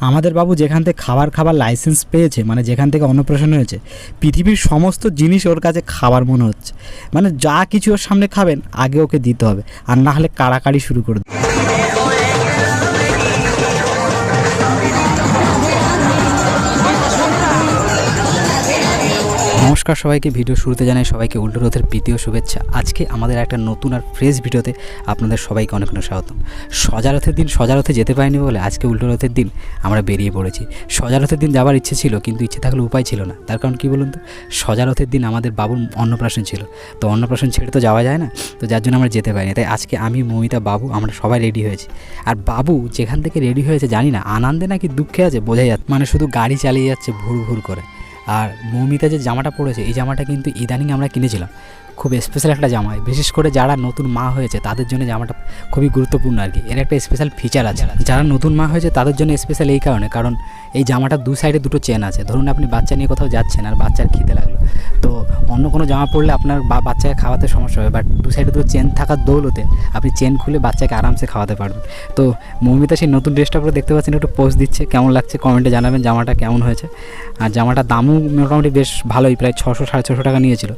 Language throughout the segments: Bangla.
আমাদের বাবু যেখান থেকে খাবার খাবার লাইসেন্স পেয়েছে মানে যেখান থেকে অন্নপ্রাশন হয়েছে, পৃথিবীর সমস্ত জিনিস ওর কাছে খাবার মনে হচ্ছে। মানে যা কিছু ওর সামনে খাবেন, আগে ওকে দিতে হবে। আর না হলে কাড়াকাড়ি শুরু করে দেবে নমস্কার সবাইকে, ভিডিও শুরুতে জানাই সবাইকে উল্টো রথের প্রীতি শুভেচ্ছা। আজকে আমাদের একটা নতুন আর ফ্রেশ ভিডিওতে আপনাদের সবাইকে অনেক অনেক স্বাগতম। সজারথের দিন সজারথে যেতে পারিনি বলে আজকে উল্টো রথের দিন আমরা বেরিয়ে পড়েছি। সজারথের দিন যাওয়ার ইচ্ছে ছিল, কিন্তু ইচ্ছে থাকলে উপায় ছিল না। তার কারণ কী বলুন তো? সজারথের দিন আমাদের বাবুর অন্নপ্রাশন ছিল। তো অন্নপ্রাশন ছেড়ে তো যাওয়া যায় না, তো যার জন্য আমরা যেতে পারিনি। তাই আজকে আমি, মমিতা, বাবু আমরা সবাই রেডি হয়েছি। আর বাবু যেখান থেকে রেডি হয়েছে জানি না, আনন্দে নাকি দুঃখে আছে বোঝাই যাচ্ছে। মানে শুধু গাড়ি চালিয়ে যাচ্ছে ভুর ভুর করে। আর মৌমিতা যে জামাটা পড়েছে এই জামাটা কিন্তু ইদানিং আমরা কিনেছিলাম। খুব স্পেশাল একটা জামা। বিশেষ করে যারা নতুন মা হয়েছে, তাদের জন্য জামাটা খুবই গুরুত্বপূর্ণ আর কি। এর একটা স্পেশাল ফিচার আছে। যারা নতুন মা হয়েছে, তাদের জন্য স্পেশাল এই কারণে, কারণ এই জামাটার দু সাইডে দুটো চেন আছে। ধরুন আপনি বাচ্চা নিয়ে কোথাও যাচ্ছেন আর বাচ্চার খিদে লাগল, তো অন্য কোনো জামা পরলে আপনার বা বাচ্চাকে খাওয়াতে সমস্যা হবে বাট দু সাইডে দুটো চেন থাকার দৌলতে আপনি চেন খুলে বাচ্চাকে আরামসে খাওয়াতে পারবেন। তো মৌমিতা সেই নতুন ড্রেসটা পরে দেখতে পাচ্ছেন, একটু পোস্ট দিচ্ছে, কেমন লাগছে কমেন্টে জানাবেন, জামাটা কেমন হয়েছে। আর জামাটার দামও মোটামুটি বেশ ভালোই, প্রায় ছশো সাড়ে ছশো টাকা নিয়েছিল।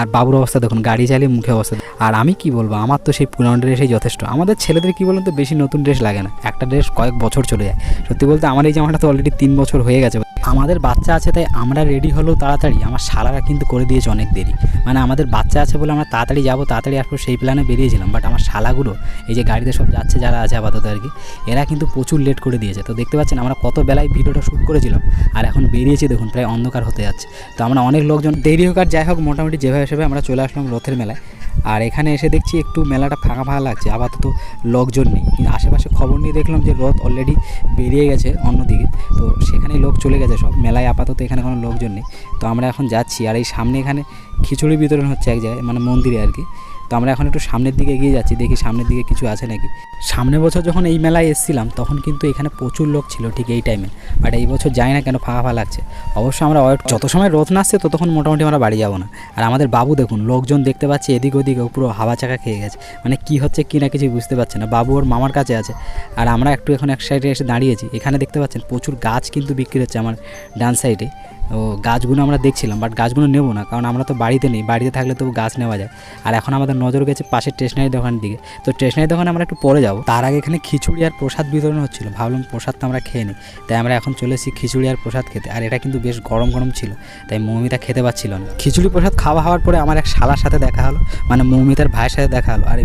আর বাবুর অবস্থা দেখুন, গাড়ি চালিয়ে মুখে অবস্থা আর আমি কি বলব, আমার তো সেই পুরানো ড্রেসই যথেষ্ট। আমাদের ছেলেদের কি বলুন তো, বেশি নতুন ড্রেস লাগে না। একটা ড্রেস কয়েক বছর চলে যায়। সত্যি বলতে আমার এই জামাটা তো অলরেডি তিন বছর হয়ে গেছে। আমাদের বাচ্চা আছে তাই আমরা রেডি হলেও তাড়াতাড়ি, আমার শালারা কিন্তু করে দিয়েছে অনেক দেরি। মানে আমাদের বাচ্চা আছে বলে আমরা তাড়াতাড়ি যাব, তাড়াতাড়ি আসব সেই প্ল্যানে বেরিয়েছিলাম। বাট আমার শালাগুলো, এই যে গাড়িতে সব যাচ্ছে যারা আছে আপাতত আর কি, এরা কিন্তু প্রচুর লেট করে দিয়েছে। তো দেখতে পাচ্ছেন, আমরা কত বেলায় ভিডিওটা শ্যুট করেছিলাম। আর এখন বেরিয়েছি দেখুন, প্রায় অন্ধকার হতে যাচ্ছে। তো আমরা অনেক লোকজন, দেরি হোক আর যাই হোক, মোটামুটি যেভাবে হিসেবে আমরা চলে আসলাম রথের মেলায়। আর এখানে এসে দেখছি একটু মেলাটা ফাঁকা ফাঁকা লাগছে, আপাতত লোকজন নেই। কিন্তু আশেপাশে খবর নিয়ে দেখলাম যে রথ অলরেডি বেরিয়ে গেছে অন্যদিকে। তো সেখানে লোক চলে গেছে সব। মেলায় আপাতত এখানে কোনো লোকজন নেই। তো আমরা এখন যাচ্ছি। আর এই সামনে এখানে খিচুড়ি বিতরণ হচ্ছে এক জায়গায় মানে মন্দিরে আর কি। তো আমরা এখন একটু সামনের দিকে এগিয়ে যাচ্ছি, দেখি সামনের দিকে কিছু আছে নাকি। সামনের বছর যখন এই মেলায় এসেছিলাম, তখন কিন্তু এখানে প্রচুর লোক ছিল ঠিক এই টাইমে বাট এই বছর যাই না কেন, ফাঁকা ফাঁকা লাগছে। অবশ্য আমরা যত সময় রোদ নাচছে ততক্ষণ মোটামুটি আমরা বাড়ি যাব না। আর আমাদের বাবু দেখুন, লোকজন দেখতে পাচ্ছে এদিক ওদিক পুরো হাওয়া চাকা খেয়ে গেছে। মানে কি হচ্ছে কি না কিছু বুঝতে পারছে না। বাবু ওর মামার কাছে আছে। আর আমরা একটু এখন এক সাইডে এসে দাঁড়িয়েছি। এখানে দেখতে পাচ্ছেন প্রচুর গাছ কিন্তু বিক্রি হচ্ছে আমার ডান সাইডে ও গাছগুলো আমরা দেখছিলাম বাট গাছগুলো নেব না, কারণ আমরা তো বাড়িতে নেই, বাড়িতে থাকলে তো গাছ নেওয়া যায়। আর এখন আমাদের নজর গেছে পাশের স্টেশনারি দোকানের দিকে। তো স্টেশনারি দোকানে আমরা একটু পরে যাব। তার আগে এখানে খিচুড়ি আর প্রসাদ বিতরণ হচ্ছিল। ভাবলাম প্রসাদ তো আমরা খেয়ে নিই। তাই আমরা এখন চলে এসেছি খিচুড়ি আর প্রসাদ খেতে। আর এটা কিন্তু বেশ গরম গরম ছিল, তাই মৌমিতা খেতে পাচ্ছিল না। খিচুড়ি প্রসাদ খাওয়া হওয়ার পরে আমার এক শালার সাথে দেখা হলো মানে মৌমিতার ভাইয়ের সাথে দেখা হলো। আর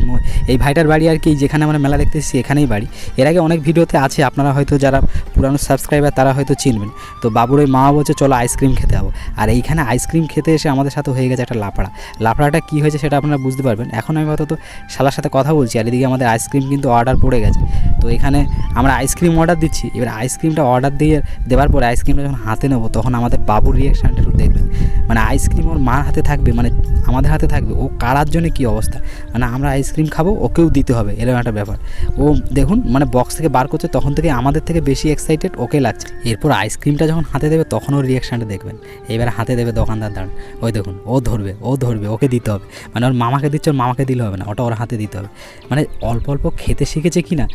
এই ভাইটার বাড়ি আর কি, যেখানে আমরা মেলা দেখতে এসেছি, এখানেই বাড়ি। এর আগে অনেক ভিডিওতে আছে, আপনারা হয়তো যারা পুরানো সাবস্ক্রাইবার তারা হয়তো চিনবেন। তো বাবুর ওই মা বলছে, চলো আইসক্রিম খেতে যাব আর এইখানে আইসক্রিম খেতে এসে আমাদের সাথে হয়ে গেছে একটা লাফড়া। লাফড়াটা কী হয়েছে সেটা আপনারা বুঝতে পারবেন। এখন আমি অন্তত শালার সাথে কথা বলছি, আর এদিকে আমাদের আইসক্রিম কিন্তু অর্ডার পড়ে গেছে। তো এখানে আমরা আইসক্রিম অর্ডার দিচ্ছি। এবার আইসক্রিমটা অর্ডার দিয়ে দেওয়ার পরে আইসক্রিমটা যখন হাতে নেব, তখন আমাদের বাবুর রিয়াকশানটা একটু দেখবেন। মানে আইসক্রিম ওর মার হাতে থাকবে মানে আমাদের হাতে থাকবে। ও কারার জন্য কী অবস্থা? মানে আমরা আইসক্রিম খাব, ওকেও দিতে হবে, এরকম একটা ব্যাপার। ও দেখুন মানে বক্স থেকে বার করছে, তখন থেকে আমাদের থেকে বেশি এক্সাইটেড ওকে লাগছে। এরপর আইসক্রিমটা যখন হাতে দেবে, তখন ওর রিয়াকশানটা দেখবেন। এবার হাতে দেবে দোকানদার, দাঁড়ান। ওই দেখুন, ও ধরবে ও ধরবে, ওকে দিতে হবে। মানে ওর মামাকে দিচ্ছে, ওর মামাকে দিলে হবে না, ওটা ওর হাতে দিতে হবে। মানে অল্প অল্প খেতে শিখেছে কি না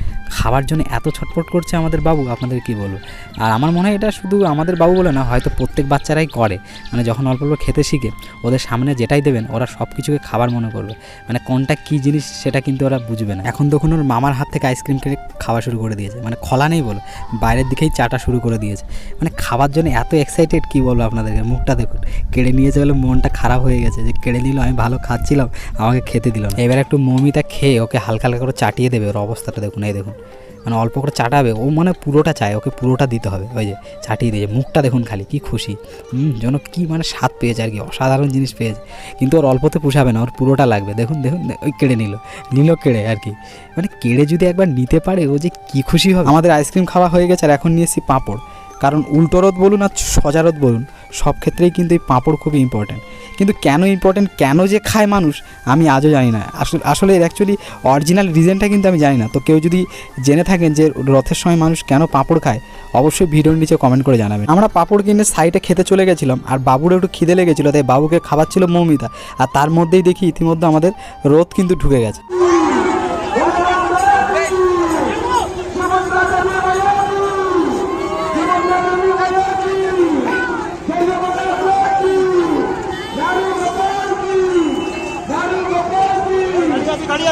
খাবার জন্য এত ছটফট করছে আমাদের বাবু, আপনাদের কি বলব? আর আমার মনে হয় এটা শুধু আমাদের বাবু বলে না, হয়তো প্রত্যেক বাচ্চারাই করে। মানে যখন অল্প অল্প খেতে শিখে, ওদের সামনে যেটাই দেবেন, ওরা সব কিছুকে খাবার মনে করবে। মানে কোনটা কী জিনিস সেটা কিন্তু ওরা বুঝবে না। এখন দেখুন ওর মামার হাত থেকে আইসক্রিম কেটে খাওয়া শুরু করে দিয়েছে। মানে খোলা নেই বলো, বাইরের দিকেই চাটা শুরু করে দিয়েছে। মানে খাবার জন্য এত এক্সাইটেড কী বলব আপনাদেরকে? মুখটা দেখুন, কেড়ে নিয়েছে বলে মনটা খারাপ হয়ে গেছে যে, কেড়ে নিল, আমি ভালো খাচ্ছিলাম, আমাকে খেতে দিল না। এবার একটু মমিটা খেয়ে ওকে হালকা হালকা করে চাটিয়ে দেবে ওর অবস্থাটা দেখুন, এই দেখুন। মানে অল্প করে চাটাবে, ও মানে পুরোটা চায়, ওকে পুরোটা দিতে হবে, ওই যে চাটিয়ে দিয়েছে মুখটা দেখুন খালি, কি খুশি। যেন কি মানে স্বাদ পেয়েছে আর কি, অসাধারণ জিনিস পেয়েছে। কিন্তু ওর অল্পতে পুষাবে না, ওর পুরোটা লাগবে, দেখুন দেখুন ওই কেড়ে নিল নিল কেড়ে আর কি। মানে কেড়ে যদি একবার নিতে পারে, ও যে কি খুশি হবে। আমাদের আইসক্রিম খাওয়া হয়ে গেছে আর এখন নিয়ে এসেছি পাঁপড়। কারণ উল্টোরথ বলুন আর সজারত বলুন, সব ক্ষেত্রেই কিন্তু এই পাঁপড় খুবই ইম্পর্ট্যান্ট কিন্তু কেন ইম্পর্টেন্ট কেন যে খায় মানুষ, আমি আজও জানি না। আসলে আসলে এর অ্যাকচুয়ালি অরিজিনাল রিজনটা কিন্তু আমি জানি না। তো কেউ যদি জেনে থাকেন যে রথের সময় মানুষ কেন পাঁপড় খায়, অবশ্যই ভিডিওর নিচে কমেন্ট করে জানাবেন। আমরা পাঁপড় কিনে সাইডে খেতে চলে গেছিলাম, আর বাবুর একটু খিদে লেগেছিলো, তাই বাবুকে খাবার ছিল মৌমিতা, আর তার মধ্যেই দেখি ইতিমধ্যে আমাদের রোদ কিন্তু ঢুকে গেছে।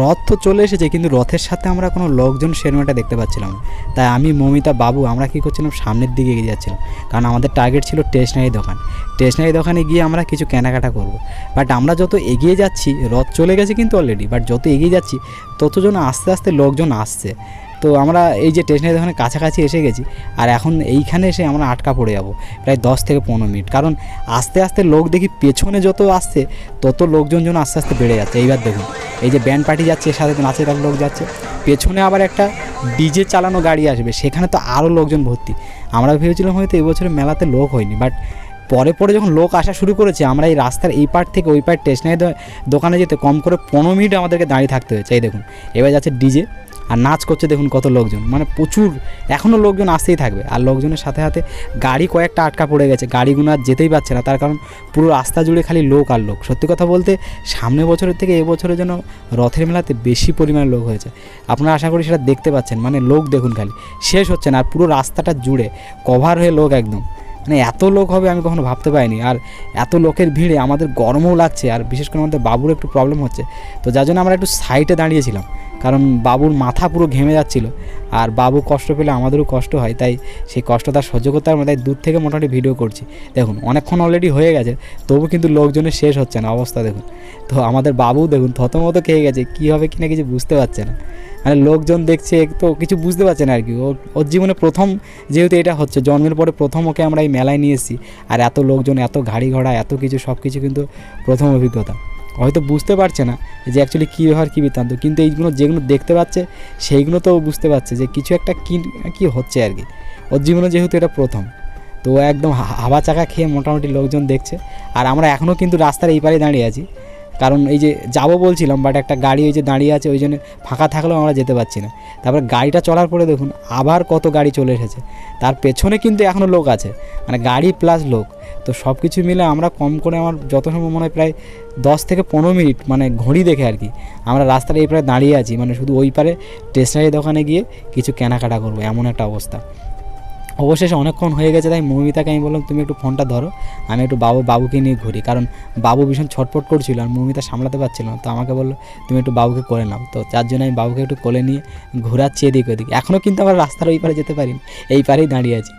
রথ তো চলে এসেছে, কিন্তু রথের সাথে আমরা কোনো লোকজন সেরমাটা দেখতে পাচ্ছিলাম। তাই আমি, মমিতা, বাবু আমরা কী করছিলাম, সামনের দিকে এগিয়ে যাচ্ছিলাম। কারণ আমাদের টার্গেট ছিল স্টেশনারি দোকান। স্টেশনারি দোকানে গিয়ে আমরা কিছু কেনাকাটা করব। বাট আমরা যত এগিয়ে যাচ্ছি, রথ চলে গেছে কিন্তু অলরেডি বাট যত এগিয়ে যাচ্ছি, ততজন আস্তে আস্তে লোকজন আসছে। তো আমরা এই যে স্টেশনারি দোকানের কাছাকাছি এসে গেছি, আর এখন এইখানে এসে আমরা আটকা পড়ে যাব, প্রায় দশ থেকে পনেরো মিনিট। কারণ আস্তে আস্তে লোক দেখি পেছনে যত আসছে, তত লোকজন যেন আস্তে আস্তে বেড়ে যাচ্ছে। এইবার দেখুন, এই যে ব্যান্ড পার্টি যাচ্ছে, এর সাথে নাচের লোক যাচ্ছে। পেছনে আবার একটা ডিজে চালানো গাড়ি আসবে, সেখানে তো আরও লোকজন ভর্তি। আমরা ভেবেছিলাম হয়তো এবছরে মেলাতে লোক হয়নি বাট পরে পরে যখন লোক আসা শুরু করেছে, আমরা এই রাস্তার এই পার্ট থেকে ওই পার্ট স্টেশনারি দোকানে যেতে কম করে পনেরো মিনিট আমাদেরকে দাঁড়িয়ে থাকতে হয়েছে। এই দেখুন, এবার যাচ্ছে ডিজে আর নাচ করছে দেখুন কত লোকজন। মানে প্রচুর এখনও লোকজন আসতেই থাকবে। আর লোকজনের সাথে সাথে গাড়ি কয়েকটা আটকা পড়ে গেছে। গাড়িগুলো আর যেতেই পারছে না, তার কারণ পুরো রাস্তা জুড়ে খালি লোক আর লোক। সত্যি কথা বলতে, সামনে বছরের থেকে এবছরের যেন রথের মেলাতে বেশি পরিমাণে লোক হয়েছে। আপনারা আশা করি সেটা দেখতে পাচ্ছেন। মানে লোক দেখুন খালি, শেষ হচ্ছে না। আর পুরো রাস্তাটা জুড়ে কভার হয়ে লোক একদম। মানে এত লোক হবে আমি কখনো ভাবতে পারিনি। আর এত লোকের ভিড়ে আমাদের গরমও লাগছে, আর বিশেষ করে আমাদের বাবুর একটু প্রবলেম হচ্ছে। তো যার জন্য আমরা একটু সাইডে দাঁড়িয়েছিলাম। কারণ বাবুর মাথা পুরো ঘেমে যাচ্ছিল। আর বাবু কষ্ট পেলে আমাদেরও কষ্ট হয়, তাই সেই কষ্ট তার সহ্য করতে পারব তাই দূর থেকে মোটামুটি ভিডিও করছি। দেখুন, অনেকক্ষণ অলরেডি হয়ে গেছে, তবু কিন্তু লোকজনের শেষ হচ্ছে না, অবস্থা দেখুন। তো আমাদের বাবু দেখুন থতমতো খেয়ে গেছে, কী হবে কি না কিছু বুঝতে পারছে না। মানে লোকজন দেখছে, তো কিছু বুঝতে পারছে না আর কি। ওর জীবনে প্রথম যেহেতু এটা হচ্ছে, জন্মের পরে প্রথম ওকে আমরা এই মেলায় নিয়ে এসেছি। আর এত লোকজন, এত গাড়ি ঘোড়া, এত কিছু, সব কিছু কিন্তু প্রথম অভিজ্ঞতা। হয়তো বুঝতে পারছে না যে অ্যাকচুয়ালি কী ব্যাপার কী বৃত্তান্ত, কিন্তু এইগুলো যেগুলো দেখতে পাচ্ছে, সেইগুলো তো বুঝতে পারছে যে কিছু একটা কী কী হচ্ছে আর কি। ওর জীবনে যেহেতু এটা প্রথম, তো একদম হাওয়া চাকা খেয়ে মোটামুটি লোকজন দেখছে। আর আমরা এখনও কিন্তু রাস্তার এই পারে দাঁড়িয়ে আছি। কারণ এই যে যাব বলছিলাম বাট একটা গাড়ি ওই যে দাঁড়িয়ে আছে, ওই জন্য ফাঁকা থাকলেও আমরা যেতে পারছি না। তারপর গাড়িটা চলার পরে দেখুন, আবার কত গাড়ি চলে এসেছে। তার পেছনে কিন্তু এখনও লোক আছে মানে গাড়ি প্লাস লোক। তো সব কিছু মিলে আমরা কম করে আমার যত সময় মনে হয় প্রায় দশ থেকে পনেরো মিনিট মানে ঘড়ি দেখে আর কি, আমরা রাস্তার এই প্রায় দাঁড়িয়ে আছি। মানে শুধু ওই পারে স্টেশনারি দোকানে গিয়ে কিছু কেনাকাটা করব, এমন একটা অবস্থা। অবশেষে অনেকক্ষণ হয়ে গেছে, তাই মৌমিতাকে আমি বললাম, তুমি একটু ফোনটা ধরো, আমি একটু বাবু, বাবুকে নিয়ে ঘুরি। কারণ বাবু ভীষণ ছটফট করছিল আর মৌমিতা সামলাতে পারছিল না। তো আমাকে বলল, তুমি একটু বাবুকে করে নাও। তো যার জন্য আমি বাবুকে একটু কোলে নিয়ে ঘোরাচ্ছি এদিক ওদিক। এখনও কিন্তু আমরা রাস্তার ওই পারে যেতে পারিনি, এই পারেই দাঁড়িয়ে আছি।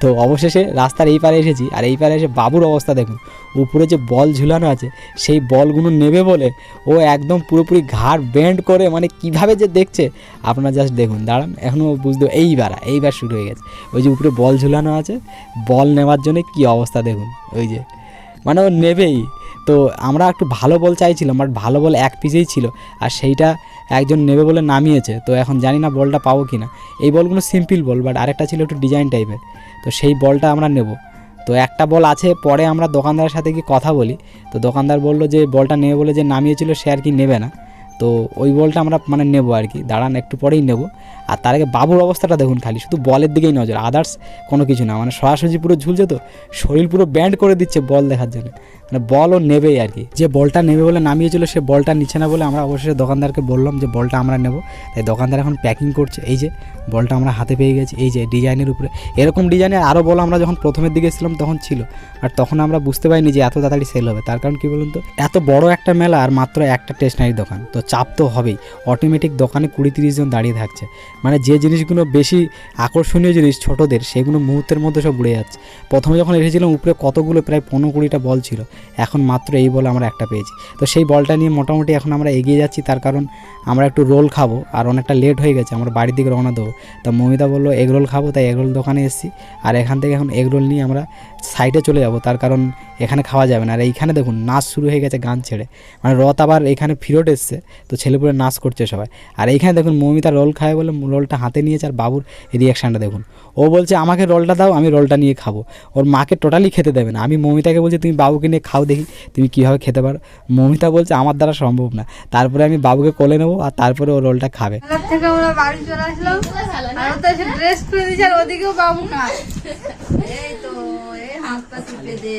তো অবশেষে রাস্তার এই পারে এসেছি, আর এই পারে এসে বাবুর অবস্থা দেখুন। উপরে যে বল ঝুলানো আছে, সেই বলগুলো নেবে বলে ও একদম পুরোপুরি ঘাড় বেন্ড করে মানে কীভাবে যে দেখছে, আপনারা জাস্ট দেখুন। দাঁড়ান এখনও বুঝতে এইবার এইবার শুরু হয়ে গেছে। ওই যে উপরে বল ঝুলানো আছে, বল নেওয়ার জন্য কি অবস্থা দেখুন। ওই যে মানে ও নেবেই। তো আমরা একটু ভালো বল চাইছিলাম বাট ভালো বল এক পিসেই ছিল, আর সেইটা একজন নেবে বলে নামিয়েছে, তো এখন জানি না বলটা পাবো কি না এই বলগুলো সিম্পল বল বাট আরেকটা ছিল একটু ডিজাইন টাইপের তো সেই বলটা আমরা নেব। তো একটা বল আছে, পরে আমরা দোকানদারের সাথে কি কথা বলি, তো দোকানদার বলল যে বলটা নেবে বলে যে নামিয়েছিল, সে আর কি নেবে না। তো ওই বলটা আমরা মানে নেব আর কি, দাঁড়ান একটু পরেই নেব। আর তার আগে বাবুর অবস্থাটা দেখুন খালি, শুধু বলের দিকেই নজর আদার্স কোনো কিছু না মানে সরাসরি পুরো ঝুলছে তো, শরীর পুরো ব্যান্ড করে দিচ্ছে বল দেখার জন্য। মানে বলও নেবেই আর কি। যে বলটা নেবে বলে নামিয়েছিল, সে বলটা নিচ্ছে না বলে আমরা অবশেষে দোকানদারকে বললাম যে বলটা আমরা নেব। তাই দোকানদার এখন প্যাকিং করছে। এই যে বলটা আমরা হাতে পেয়ে গেছি। এই যে ডিজাইনের উপরে। এরকম ডিজাইনের আরও বল আমরা যখন প্রথমের দিকে এসেছিলাম তখন ছিল। আর তখন আমরা বুঝতে পারিনি যে এত তাড়াতাড়ি সেল হবে। তার কারণ কী বলুন তো? এত বড় একটা মেলা আর মাত্র একটা স্টেশনারি দোকান। তো চাপ তো হবেই। অটোমেটিক দোকানে কুড়ি তিরিশ জন দাঁড়িয়ে থাকছে। মানে যে জিনিসগুলো বেশি আকর্ষণীয় জিনিস ছোটোদের, সেগুলো মুহূর্তের মধ্যে সব উড়ে যাচ্ছে। প্রথমে যখন এসেছিলাম, উপরে কতগুলো? প্রায় পনেরো কুড়িটা বল ছিল। এখন মাত্র এই বল আমরা একটা পেয়েছি। তো সেই বলটা নিয়ে মোটামুটি এখন আমরা এগিয়ে যাচ্ছি, তার কারণ আমরা একটু রোল খাব আর অনেকটা লেট হয়ে গেছে, আমরা বাড়ির দিকে রওনা দেবো। তা মমিতা বলল, এগ রোল খাব? তাই এগ রোল দোকানে এসেছি। আর এখান থেকে এখন এগ রোল নিয়ে আমরা সাইডে চলে যাব, তার কারণ এখানে খাওয়া যাবে না। আর এইখানে দেখুন, নাচ শুরু হয়ে গেছে গান ছেড়ে। মানে রথ আবার এখানে ফিরত এসছে, তো ছেলেপুলে নাচ করছে সবাই। আর এইখানে দেখুন, মৌমিতা রোল খায় বলে রোলটা হাতে নিয়েছে আর বাবুর রিয়াকশানটা দেখুন। ও বলছে, আমাকে রোলটা দাও, আমি রোলটা নিয়ে খাব। ওর মাকে টোটালি খেতে দেবে না। আমি মমিতাকে বলছি, তুমি বাবুকে নিয়ে খাও দেখি তুমি কীভাবে খেতে পারো। মমিতা বলছে আমার দ্বারা সম্ভব না। তারপরে আমি বাবুকে কোলে নেব আর তারপরে ও রোলটা খাবে। থেকে আমরা বাড়ি চলে আসলাম। আর তো এসে ড্রেস খুলে দিয়েছে আর ওদিকেও বাবু না এই তো এই হাতটা টিপে দে।